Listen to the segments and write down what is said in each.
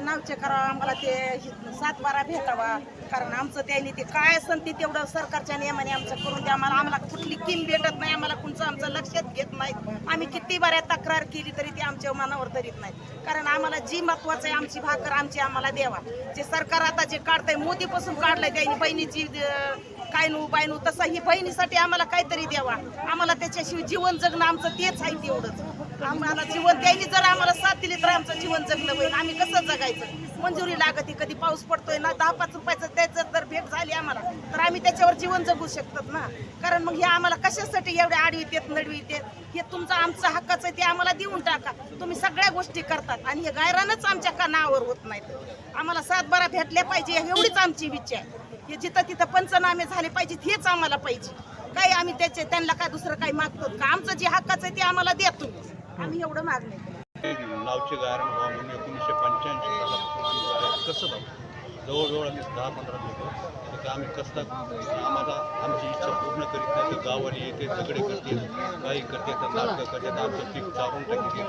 नामचे करावं आम्हाला ते सात बारा भेटावा. कारण आमचं त्यांनी ते काय असन ते तेवढं सरकारच्या नियमाने आमचं करून द्या. आम्हाला आम्हाला कुठली किम भेटत नाही. आम्हाला कुणचं आमचं लक्षात घेत नाहीत आम्ही किती बऱ्या तक्रार केली तरी ते आमच्या मनावर धरीत नाहीत कारण आम्हाला जी महत्वाचं आहे आमची भाकर आमची आम्हाला द्यावा. जे सरकार आता जे काढतंय मोदीपासून काढलंय त्यांनी बहिणीची अं, काय नू बाय नू तसं ही बहिणीसाठी आम्हाला काहीतरी द्यावा. आम्हाला त्याच्याशिवाय जीवन जगणं आमचं तेच आहे तेवढंच. आम्हाला जीवन त्यांनी जर आम्हाला साथ दिली तर आमचं जीवन जगलं होईल. आम्ही कसं जगायचं? मंजुरी लागते कधी पाऊस पडतोय ना दहा पाच रुपयाचं त्याचं जर भेट झाली आम्हाला तर आम्ही त्याच्यावर जीवन जगू शकतात ना. कारण मग हे आम्हाला कशासाठी एवढे आडवीत येत नडवीत येत हे तुमचं आमचं हक्काचं आहे ते आम्हाला देऊन टाका. तुम्ही सगळ्या गोष्टी करतात आणि हे गायरानच आमच्या कानावर होत नाहीत. आम्हाला सातबारा भेटल्या पाहिजे एवढीच आमची इच्छा आहे. हे जिथं तिथं पंचनामे झाले पाहिजे हेच आम्हाला पाहिजे. काही आम्ही त्याचे त्यांना काय दुसरं काही मागतो? का आमचं जे हक्काचं आहे ते आम्हाला द्या तुम्ही. आम्ही एवढं मागणे नावचे गायरण व्हा म्हणून एकोणीसशे पंच्याऐंशी सालापासून आम्ही गायन कसत आहोत जवळजवळ आम्ही दहा पंधरा लोक तर आम्ही कसतात आम्हाला आमची इच्छा पूर्ण करीत नाही. तर गावाने येते झगडे करते काही करते तर नाटकं करतात आमचं पीक चारून टाकते.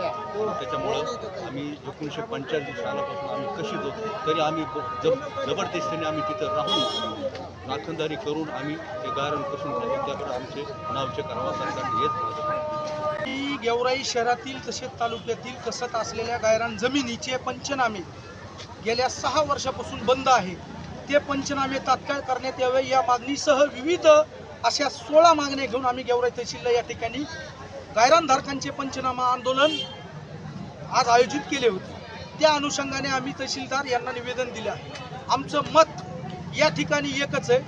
त्याच्यामुळं आम्ही एकोणीसशे पंच्याऐंशी सालापासून आम्ही कशी जाऊ तरी आम्ही जब जबरदस्तीने आम्ही तिथं राहून नाखंदारी करून आम्ही ते गायरण कसून त्याकडे आमचे नावचे करावा सरकारने येत माझं गेवराई शहरातील तसेच तालुक्यातील कसत असलेल्या गायरान जमिनीचे पंचनामे गेल्या सहा वर्षापासून बंद आहे. ते पंचनामे तात्काळ करण्यात यावे या मागणीसह विविध अशा सोळा मागण्या घेऊन आम्ही गेवराई तहसीलला या ठिकाणी गायरानधारकांचे पंचनामा आंदोलन आज आयोजित केले होते. त्या अनुषंगाने आम्ही तहसीलदार यांना निवेदन दिलं आहे. आमचं मत या ठिकाणी एकच आहे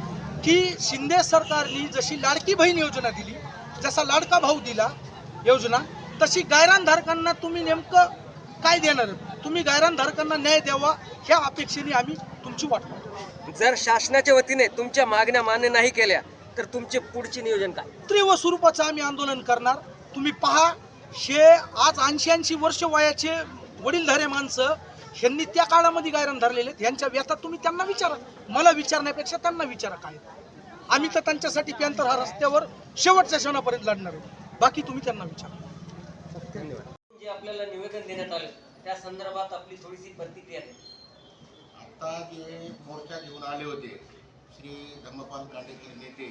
की शिंदे सरकारने जशी लाडकी बहीण योजना दिली जसा लाडका भाऊ दिला योजना तशी गायरानधारकांना तुम्ही नेमकं काय देणार? तुम्ही गायरानधारकांना न्याय द्यावा ह्या अपेक्षेने आम्ही तुमची वाट पाहतो. जर शासनाच्या वतीने तुमच्या मागण्या मान्य नाही केल्या तर तुमचे पुढचे नियोजन काय? तीव्र स्वरूपाचं आम्ही आंदोलन करणार. तुम्ही पहा हे आज ऐंशी ऐंशी वर्ष वयाचे वडीलधारे माणसं ह्यांनी त्या काळामध्ये गायरान धरलेले आहेत. ह्यांच्या व्यथा तुम्ही त्यांना विचारा. मला विचारण्यापेक्षा त्यांना विचारा काय. आम्ही तर त्यांच्यासाठी पॅन्थर हा रस्त्यावर शेवटच्या क्षणापर्यंत लढणार आहे बाकी तुम्ही त्यांना विचारा. धन्यवाद. जे आपल्याला निवेदन देण्यात आले त्या संदर्भात आपली थोडीशी प्रतिक्रिया द्या. आता जे मोर्चा घेऊन आले होते श्री धम्मपाल कांडेकर नेते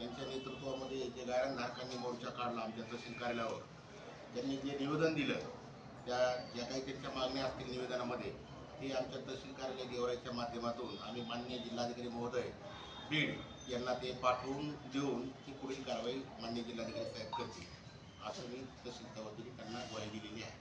यांच्या नेतृत्वामध्ये जे गायरनधारकांनी मोर्चा काढला आमच्या तहसील कार्यालयावर त्यांनी जे निवेदन दिलं त्या ज्या काही त्यांच्या मागण्या असतील निवेदनामध्ये ते आमच्या तहसील कार्यालय गेवराईच्या माध्यमातून आम्ही माननीय जिल्हाधिकारी महोदय बीड यांना ते पाठवून देऊन ती पुढील कारवाई माननीय जिल्हाधिकारी साहेब करतील. असं मी तहसीलच्या वतीने त्यांना ग्वाही दिलेली आहे.